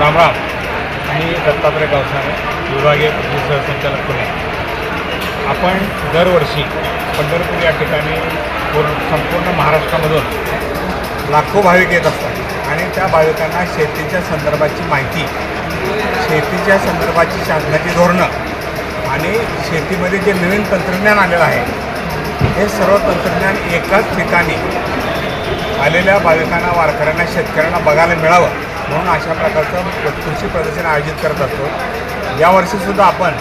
राम राम. मी दत्तात्रय गावसाने विभागीय कृषी सहसंचालक पुणे. आपण दरवर्षी पंढरपूर या ठिकाणी पूर्ण संपूर्ण महाराष्ट्रामधून लाखो भाविक येत असतात. आणि त्या भाविकांना शेतीच्या संदर्भाची माहिती शेतीच्या संदर्भाची शासनाची धोरणं आणि शेतीमध्ये जे नवीन तंत्रज्ञान आलेलं आहे हे सर्व तंत्रज्ञान एकाच ठिकाणी आलेल्या भाविकांना वारकऱ्यांना शेतकऱ्यांना बघायला मिळावं. म्हणून अशा प्रकारचं कृषी प्रदर्शन आयोजित करत असतो. यावर्षीसुद्धा आपण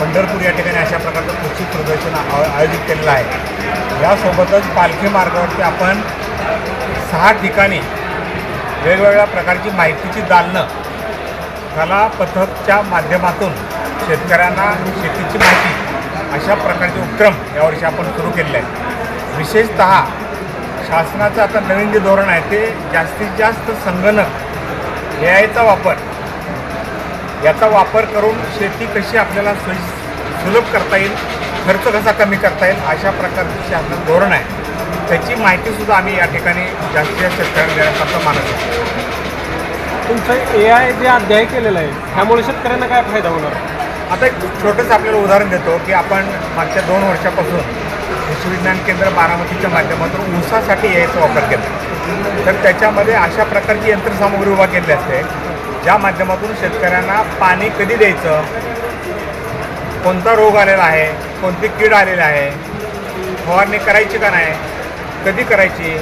पंढरपूर या ठिकाणी अशा प्रकारचं कृषी प्रदर्शन आयोजित केलेलं आहे. यासोबतच पालखी मार्गावरती आपण सहा ठिकाणी वेगवेगळ्या प्रकारची माहितीची दालनं कला पथकच्या माध्यमातून शेतकऱ्यांना शेतीची माहिती अशा प्रकारचे उपक्रम यावर्षी आपण सुरू केलेले आहेत. विशेषतः शासनाचं आता नवीन जे धोरण आहे ते जास्तीत जास्त संगणक ए आयचा वापर याचा वापर करून शेती कशी आपल्याला सोयी सुलभ करता येईल खर्च कसा कमी करता येईल अशा प्रकारचं शासनाचं धोरण आहे त्याची माहितीसुद्धा आम्ही या ठिकाणी जास्तीत जास्त शेतकऱ्यांना देण्याचा मानत आहोत. तुमचं ए आय जे अध्याय केलेलं आहे त्यामुळे शेतकऱ्यांना काय फायदा होणार? आता एक छोटंसं आपल्याला उदाहरण देतो की आपण मागच्या दोन वर्षापासून कृषी विज्ञान केंद्र बारामतीच्या माध्यमातून ऊसासाठी याचा वापर केला. तर त्याच्यामध्ये अशा प्रकारची यंत्रसामुग्री उभा केली असते ज्या माध्यमातून शेतकऱ्यांना पाणी कधी द्यायचं कोणता रोग आलेला आहे कोणती कीड आलेली आहे फवारणी करायची का नाही कधी करायची?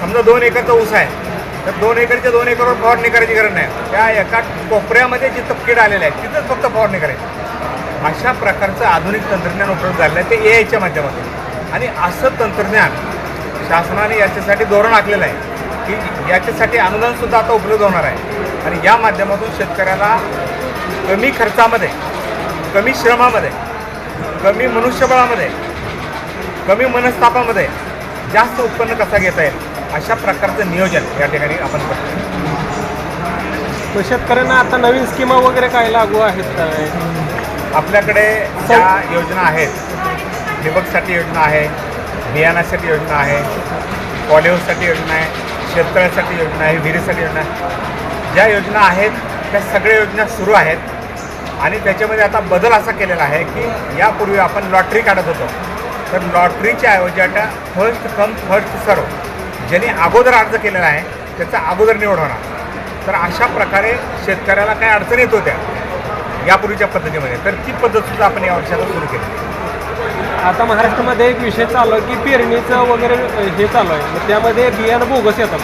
समजा दोन एकरचा ऊस आहे तर दोन एकरच्या दोन एकरवर फवारणी करायची गरज नाही. त्या एका कोपऱ्यामध्ये जिथं कीड आलेलं आहे तिथंच फक्त फवारणी करायची. अशा प्रकारचं आधुनिक तंत्रज्ञान उपलब्ध झालेलं आहे ते ए आयच्या माध्यमातून. आणि असं तंत्रज्ञान शासनाने याच्यासाठी धोरण आखलेलं आहे की याच्यासाठी अनुदानसुद्धा आता उपलब्ध होणार आहे. आणि या माध्यमातून शेतकऱ्याला कमी खर्चामध्ये कमी श्रमामध्ये कमी मनुष्यबळामध्ये कमी मनस्तापामध्ये जास्त उत्पन्न कसा घेता येईल अशा प्रकारचं नियोजन या ठिकाणी आपण करतो. शेतकऱ्यांना आता नवीन स्कीमा वगैरे काय लागू आहेत काय? आपल्याकडे ज्या योजना आहेत ठिबकसाठी योजना आहे बियाणासाठी योजना आहे पॉलिओसाठी योजना आहे शेतकऱ्यासाठी योजना आहे विहिरीसाठी योजना आहे ज्या योजना आहेत त्या सगळ्या योजना सुरू आहेत. आणि त्याच्यामध्ये आता बदल असा केलेला आहे की यापूर्वी आपण लॉटरी काढत होतो. तर लॉटरीच्या ऐवजी आता फर्स्ट कम फर्स्ट सर्व ज्यांनी अगोदर अर्ज केलेला आहे त्याचा अगोदर निवड होणार. तर अशा प्रकारे शेतकऱ्याला काही अडचणी येत होत्या. यापूर्वीच्या पद्धतीमध्ये. तर ती पद्धतसुद्धा आपण या वर्षाला सुरू केली. आता महाराष्ट्रामध्ये एक विषय चालू आहे की पेरणीचं वगैरे हे चालू आहे. मग त्यामध्ये बियाणं बोगस येतात.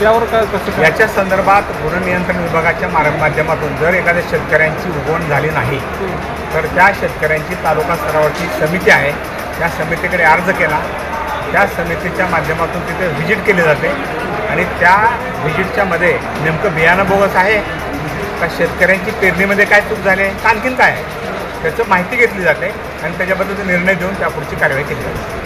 त्यावर काय कसं काय? याच्या संदर्भात गुणनियंत्रण विभागाच्या मार- माध्यमातून जर एखाद्या शेतकऱ्यांची उगवण झाली नाही तर त्या शेतकऱ्यांची तालुका स्तरावरची समिती आहे. त्या समितीकडे अर्ज केला. त्या समितीच्या माध्यमातून तिथे व्हिजिट केली जाते. आणि त्या व्हिजिटच्या मध्ये नेमकं बियाणं बोगस आहे. का शेतकऱ्यांची पेरणीमध्ये काय चूक झाली आहे? आणखीन काय आहे? त्याचं माहिती घेतली जाते आणि त्याच्याबद्दलचा निर्णय देऊन त्यापुढची कारवाई केली जाते.